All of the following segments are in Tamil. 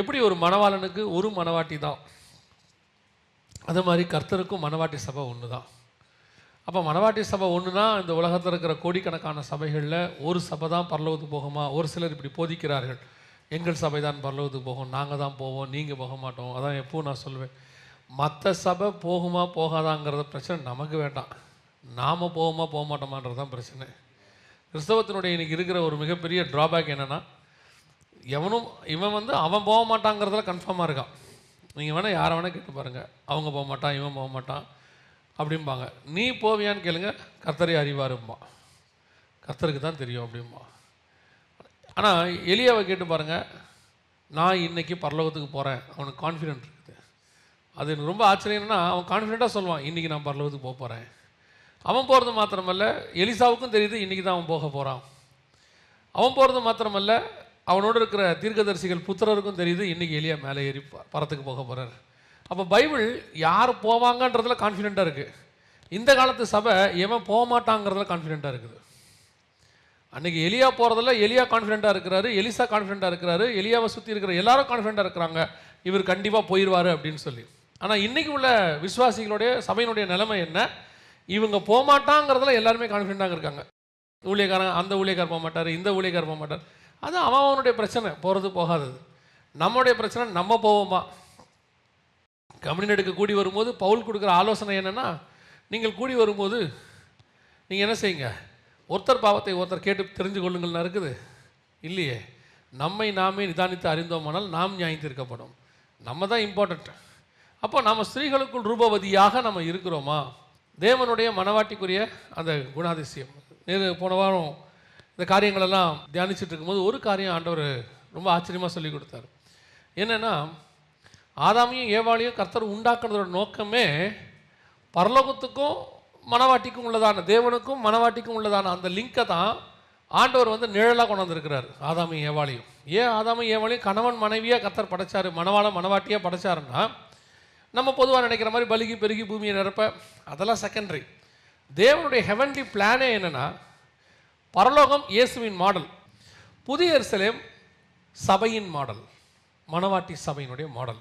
எப்படி ஒரு மணவாளனுக்கு ஒரு மணவாட்டி தான்? அது மாதிரி கர்த்தருக்கும் மணவாட்டி சபை ஒன்று தான். அப்போ மணவாட்டி சபை ஒன்றுனா இந்த உலகத்தில் இருக்கிற கோடிக்கணக்கான சபைகளில் ஒரு சபை தான் பரலோகத்துக்கு போகுமா? ஒரு சிலர் இப்படி போதிக்கிறார்கள். எங்கள் சபை தான் பரலோகத்துக்கு போகும். நாங்கள் தான் போவோம். நீங்கள் போக மாட்டோம். அதான் எப்போவும் நான் சொல்லுவேன் மற்ற சபை போகுமா போகாதாங்கிறத பிரச்சனை நமக்கு வேண்டாம். நாம் போகுமா போக மாட்டோமான்றது தான் பிரச்சனை. கிறிஸ்தவத்தினுடைய இன்றைக்கி இருக்கிற ஒரு மிகப்பெரிய ட்ராபேக் என்னென்னா எவனும் இவன் வந்து அவன் போக மாட்டாங்கிறதுல கன்ஃபார்மாக இருக்கான். நீங்கள் வேணால் யாரை வேணால் கேட்டு பாருங்கள் அவங்க போக மாட்டான் இவன் போக மாட்டான் அப்படிம்பாங்க. நீ போவியான்னு கேளுங்க. கர்த்தரை அறிவாரும்பா கர்த்தருக்கு தான் தெரியும் அப்படிம்பா ஆனால் எளியாவை கேட்டு பாருங்கள் நான் இன்றைக்கி பரலோகத்துக்கு போகிறேன் அவனுக்கு கான்ஃபிடென்ட் இருக்குது. அது எனக்கு ரொம்ப ஆச்சரியம் என்னன்னா அவன் கான்ஃபிடென்ட்டாக சொல்லுவான் இன்றைக்கி நான் பரலோகத்துக்கு போக போகிறேன் அவன் போகிறது மாத்திரமல்ல எலிசாவுக்கும் தெரியுது இன்றைக்கி தான் அவன் போக போகிறான் அவன் போகிறது மாத்திரமல்ல அவனோடு இருக்கிற தீர்க்கதரிசிகள் புத்திரருக்கும் தெரியுது இன்றைக்கி எளியா மேலே ஏறி பறத்துக்கு பரத்துக்கு போக போகிறார் அப்போ பைபிள் யார் போவாங்கன்றதுல கான்ஃபிடென்ட்டாக இருக்குது இந்த காலத்து சபை எவன் போக மாட்டாங்கிறதுல கான்ஃபிடென்ட்டாக இருக்குது. அன்னைக்கு எலியா போகிறதுல எலியா கான்ஃபிடென்ட்டாக இருக்கிறாரு எலிசா கான்ஃபிடென்ட்டாக இருக்கிறாரு எலியாவை சுற்றி இருக்கிற எல்லாரும் கான்ஃபிடென்ட்டாக இருக்கிறாங்க. இவர் கண்டிப்பாக போயிடுவார் அப்படின்னு சொல்லி. ஆனால் இன்னைக்கு உள்ள விசுவாசிகளுடைய சபையினுடைய நிலைமை என்ன? இவங்க போகமாட்டாங்கிறதுல எல்லாருமே கான்ஃபிடென்ட்டாக இருக்காங்க. ஊழியக்காரன் அந்த ஊழியக்கார் போக மாட்டார் இந்த ஊழியக்கார் போக மாட்டார் அது அவன் அவனுடைய பிரச்சனை போகிறது போகாதது. நம்மளுடைய பிரச்சனை நம்ம போவோமா? கம்யூனிட் எடுக்க கூடி வரும்போது பவுல் கொடுக்குற ஆலோசனை என்னென்னா நீங்கள் கூடி வரும்போது நீங்கள் என்ன செய்யுங்க? ஒருத்தர் பாவத்தை ஒருத்தர் கேட்டு தெரிஞ்சு கொள்ளுங்கள்னு இருக்குது. இல்லையே. நம்மை நாமே நிதானித்து அறிந்தோமானால் நாம் நியாயத்திருக்கப்படும் நம்ம தான் இம்பார்ட்டண்ட் அப்போ நம்ம ஸ்திரீகளுக்குள் ரூபவதியாக நம்ம இருக்கிறோமா? தேவனுடைய மனவாட்டிக்குரிய அந்த குணாதிசயம். நேரு போன வாரம் இந்த காரியங்களெல்லாம் தியானிச்சுட்டு இருக்கும்போது ஒரு காரியம் ஆண்டவர் ரொம்ப ஆச்சரியமாக சொல்லி கொடுத்தாரு. என்னென்னா ஆதாமையும் ஏவாளையும் கர்த்தர் உண்டாக்குனதோட நோக்கமே பரலோகத்துக்கும் மனவாட்டிக்கும் உள்ளதான தேவனுக்கும் மனவாட்டிக்கும் உள்ளதான அந்த லிங்கை தான் ஆண்டவர் வந்து நிழலாக கொண்டாந்துருக்கிறார் ஆதாமையும் ஏவாளையும். ஏன் ஆதாமையும் ஏவாளையும் கணவன் மனைவியாக கர்த்தர் படைச்சார் மணவாள மனவாட்டியாக படைச்சாருன்னா நம்ம பொதுவாக நினைக்கிற மாதிரி பலுகி பெருகி பூமியை நிரப்ப அதெல்லாம் செகண்டரி தேவனுடைய ஹெவன்லி பிளானே என்னென்னா பரலோகம் இயேசுவின் மாடல் புதிய எருசலேம் சபையின் மாடல் மணவாட்டி சபையினுடைய மாடல்.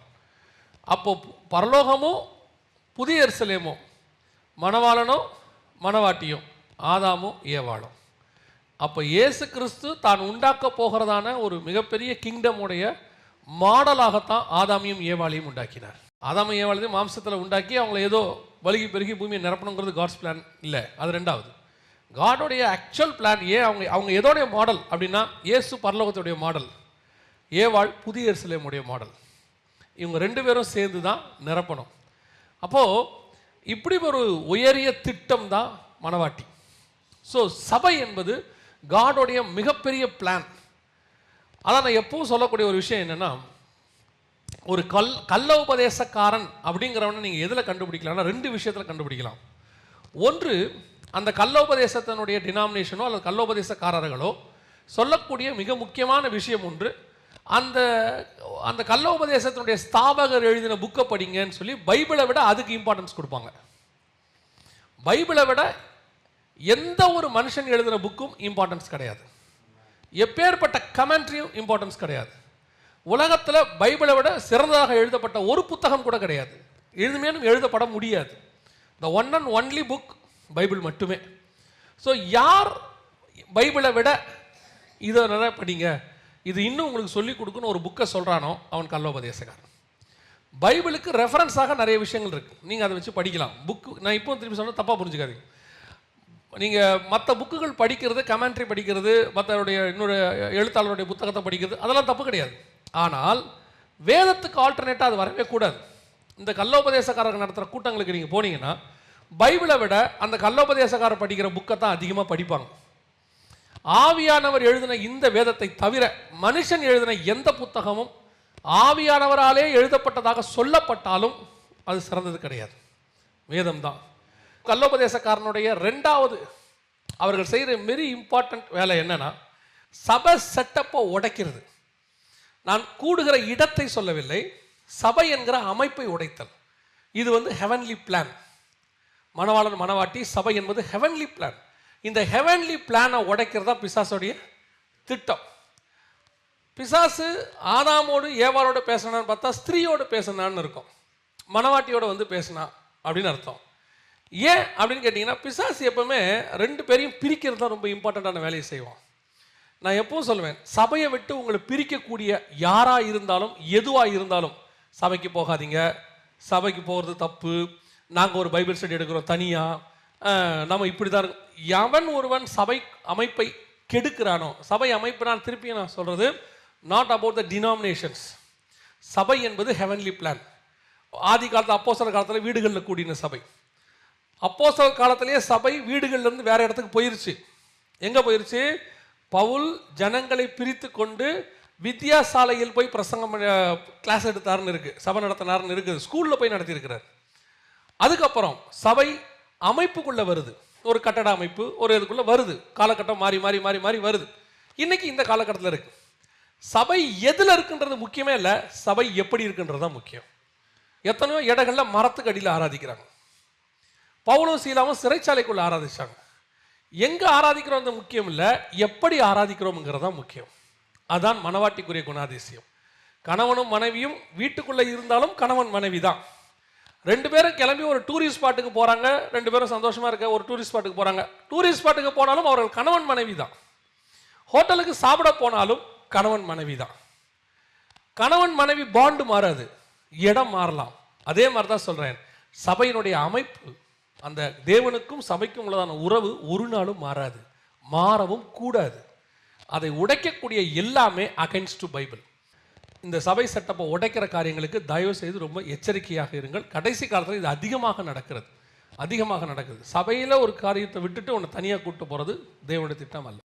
அப்போ பரலோகமும் புதிய எருசலேமும் மணவாளனும் மணவாட்டியும் ஆதாமும் ஏவாளும் அப்போ இயேசு கிறிஸ்து தான் உண்டாக்க போகிறதான ஒரு மிகப்பெரிய கிங்டமுடைய மாடலாகத்தான் ஆதாமியும் ஏவாளையும் உண்டாக்கினார். ஆதாமும் ஏவாளையும் மாம்சத்தில் உண்டாக்கி அவங்கள ஏதோ வலுகி பெருகி பூமியை நிரப்பணுங்கிறது காட்ஸ் பிளான் இல்லை. அது ரெண்டாவது. காடோடைய ஆக்சுவல் பிளான் ஏன் அவங்க அவங்க எதோடைய மாடல் அப்படின்னா ஏசு பரலோகத்துடைய மாடல் ஏவாள் புதிய எருசலேமுடைய மாடல் இவங்க ரெண்டு பேரும் சேர்ந்து தான் நிரப்பணும். அப்போது இப்படி ஒரு உயரிய திட்டம் தான் மனவாட்டி. ஸோ சபை என்பது காடோடைய மிகப்பெரிய பிளான் அதான் நான் எப்பவும் சொல்லக்கூடிய ஒரு விஷயம் என்னென்னா ஒரு கல் கள்ள உபதேசக்காரன் அப்படிங்கிறவனை நீங்கள் எதில் கண்டுபிடிக்கலாம்னா ரெண்டு விஷயத்தில் கண்டுபிடிக்கலாம். ஒன்று அந்த கல்லோபதேசத்தினுடைய டினாமினேஷனோ அல்லது கல்லோபதேசக்காரர்களோ சொல்லக்கூடிய மிக முக்கியமான விஷயம் ஒன்று அந்த அந்த கல்லோபதேசத்தினுடைய ஸ்தாபகர் எழுதின புக்கை படிங்கன்னு சொல்லி பைபிளை விட அதுக்கு இம்பார்ட்டன்ஸ் கொடுப்பாங்க. பைபிளை விட எந்த ஒரு மனுஷன் எழுதின புக்கும் இம்பார்ட்டன்ஸ் கிடையாது. எப்பேற்பட்ட கமெண்ட்ரியும் இம்பார்ட்டன்ஸ் கிடையாது. உலகத்தில் பைபிளை விட சிறந்ததாக எழுதப்பட்ட ஒரு புத்தகம் கூட கிடையாது. எழுதுமேனும் எழுதப்பட முடியாது. The one and only book Bible மட்டுமே. ஸோ யார் பைபிளை விட இதை நிறைய படிங்க. இது இன்னும் உங்களுக்கு சொல்லிக் கொடுக்குன்னு ஒரு புக்கை சொல்கிறானோ அவன் கல்லோபதேசக்காரன் பைபிளுக்கு ரெஃபரன்ஸாக நிறைய விஷயங்கள் இருக்குது நீங்கள் அதை வச்சு படிக்கலாம். புக்கு நான் இப்போ திருப்பி சொன்னால் தப்பாக புரிஞ்சுக்காதீங்க. நீங்கள் மற்ற புக்குகள் படிக்கிறது கமெண்ட்ரி படிக்கிறது மற்றவருடைய இன்னொரு எழுத்தாளருடைய புத்தகத்தை படிக்கிறது அதெல்லாம் தப்பு கிடையாது. ஆனால் வேதத்துக்கு ஆல்டர்னேட்டாக அது வரவே கூடாது. இந்த கல்லோபதேசக்காரர்கள் நடத்துகிற கூட்டங்களுக்கு நீங்கள் போனீங்கன்னா பைபிளை விட அந்த கல்லோபதேசக்காரர் படிக்கிற புக்கை தான் அதிகமாக படிப்பாங்க. ஆவியானவர் எழுதின இந்த வேதத்தை தவிர மனுஷன் எழுதின எந்த புத்தகமும் ஆவியானவராலே எழுதப்பட்டதாக சொல்லப்பட்டாலும் அது சிறந்தது கிடையாது. வேதம் தான் கல்லோபதேசக்காரனுடைய ரெண்டாவது அவர்கள் செய்கிற வெரி இம்பார்ட்டண்ட் வேலை என்னன்னா சபை செட்டப்பை உடைக்கிறது. நான் கூடுகிற இடத்தை சொல்லவில்லை சபை என்கிற அமைப்பை உடைத்தல். இது வந்து ஹெவன்லி பிளான் மணவாளன் மணவாட்டி சபை என்பது ஹெவன்லி பிளான் இந்த ஹெவன்லி பிளானை உடைக்கிறது தான் பிசாசோடைய திட்டம். பிசாசு ஆதாமோடு ஏவாளோடு பேசினான்னு பார்த்தா ஸ்திரீயோடு பேசினான்னு இருக்கும். மணவாட்டியோடு வந்து பேசினா அப்படின்னு அர்த்தம். ஏன் அப்படின்னு கேட்டிங்கன்னா பிசாசு எப்பவுமே ரெண்டு பேரையும் பிரிக்கிறது தான் ரொம்ப இம்பார்ட்டண்ட்டான வேலையை செய்வோம் நான் எப்பவும் சொல்லுவேன் சபையை விட்டு உங்களை பிரிக்கக்கூடிய யாராக இருந்தாலும் எதுவாக இருந்தாலும் சபைக்கு போகாதீங்க. சபைக்கு போகிறது தப்பு. நாங்கள் ஒரு பைபிள் ஸ்டடி எடுக்கிறோம் தனியாக நம்ம இப்படி தான் இருக்கோம் எவன் ஒருவன் சபை அமைப்பை கெடுக்கிறானோ சபை அமைப்பு நான் திருப்பி நான் சொல்கிறது நாட் அபவுட் த டினாமினேஷன்ஸ் சபை என்பது ஹெவன்லி பிளான் ஆதி காலத்தில் அப்போசர காலத்தில் வீடுகளில் கூடின சபை. அப்போசர காலத்திலேயே சபை வீடுகள்லேருந்து வேறு இடத்துக்கு போயிருச்சு. எங்கே போயிருச்சு? பவுல் ஜனங்களை பிரித்து கொண்டு வித்யாசாலையில் போய் பிரசங்கம் கிளாஸ் எடுத்தாருன்னு இருக்குது சபை நடத்தினார்னு இருக்குது. ஸ்கூலில் போய் நடத்தியிருக்கிறார். அதுக்கப்புறம் சபை அமைப்புக்குள்ள வருது. ஒரு கட்டட அமைப்பு ஒரு இதுக்குள்ள வருது. காலகட்டம் மாறி மாறி மாறி மாறி வருது. இன்னைக்கு இந்த காலகட்டத்தில் இருக்கு. சபை எதில் இருக்குன்றது முக்கியமே இல்லை. சபை எப்படி இருக்குன்றது தான் முக்கியம். எத்தனையோ இடங்கள்ல மரத்துக்கு அடியில் ஆராதிக்கிறாங்க. பவுலும் சீலாவும் சிறைச்சாலைக்குள்ள ஆராதிச்சாங்க. எங்கே ஆராதிக்கிறோம் முக்கியம் இல்லை. எப்படி ஆராதிக்கிறோம்ங்கிறது தான் முக்கியம். அதான் மனவாட்டிக்குரிய குணாதிசயம். கணவனும் மனைவியும் வீட்டுக்குள்ளே இருந்தாலும் கணவன் மனைவி தான் ரெண்டு பேரும் கிளம்பி ஒரு டூரிஸ்ட் ஸ்பாட்டுக்கு போகிறாங்க ரெண்டு பேரும் சந்தோஷமாக இருக்க ஒரு டூரிஸ்ட் ஸ்பாட்டுக்கு போகிறாங்க டூரிஸ்ட் ஸ்பாட்டுக்கு போனாலும் அவர்கள் கணவன் மனைவி தான். ஹோட்டலுக்கு சாப்பிட போனாலும் கணவன் மனைவி தான். கணவன் மனைவி பாண்டு மாறாது. இடம் மாறலாம். அதே மாதிரி தான் சொல்கிறேன் சபையினுடைய அமைப்பு அந்த தேவனுக்கும் சபைக்கும் உள்ளதான உறவு ஒரு நாளும் மாறாது. மாறவும் கூடாது. அதை உடைக்கக்கூடிய எல்லாமே அகைன்ஸ்ட் டு பைபிள் இந்த சபை சட்டப்பை உடைக்கிற காரியங்களுக்கு தயவு செய்து ரொம்ப எச்சரிக்கையாக இருங்கள். கடைசி காலத்தில் இது அதிகமாக நடக்கிறது. அதிகமாக நடக்குது. சபையில் ஒரு காரியத்தை விட்டுட்டு உன்னை தனியாக கூப்பிட்டு போகிறது தேவனுடைய திட்டம் அல்ல.